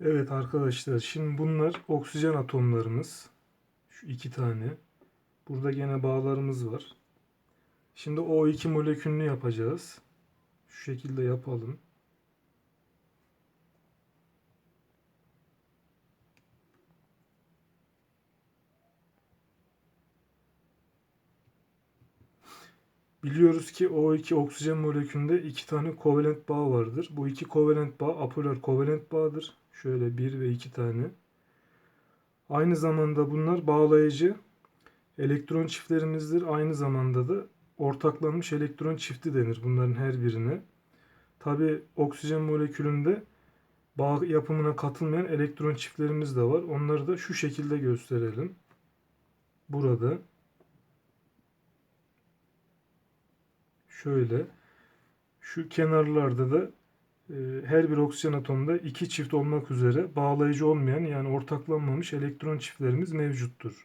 Evet arkadaşlar şimdi bunlar oksijen atomlarımız. Şu iki tane. Burada gene bağlarımız var. Şimdi O2 molekülünü yapacağız. Şu şekilde yapalım. Biliyoruz ki O2 oksijen molekülünde iki tane kovalent bağ vardır. Bu iki kovalent bağ apolar kovalent bağdır. Şöyle bir ve iki tane. Aynı zamanda bunlar bağlayıcı elektron çiftlerimizdir. Aynı zamanda da ortaklanmış elektron çifti denir bunların her birine. Tabi oksijen molekülünde bağ yapımına katılmayan elektron çiftlerimiz de var. Onları da şu şekilde gösterelim. Burada şöyle şu kenarlarda da e, her bir oksijen atomunda iki çift olmak üzere bağlayıcı olmayan yani ortaklanmamış elektron çiftlerimiz mevcuttur.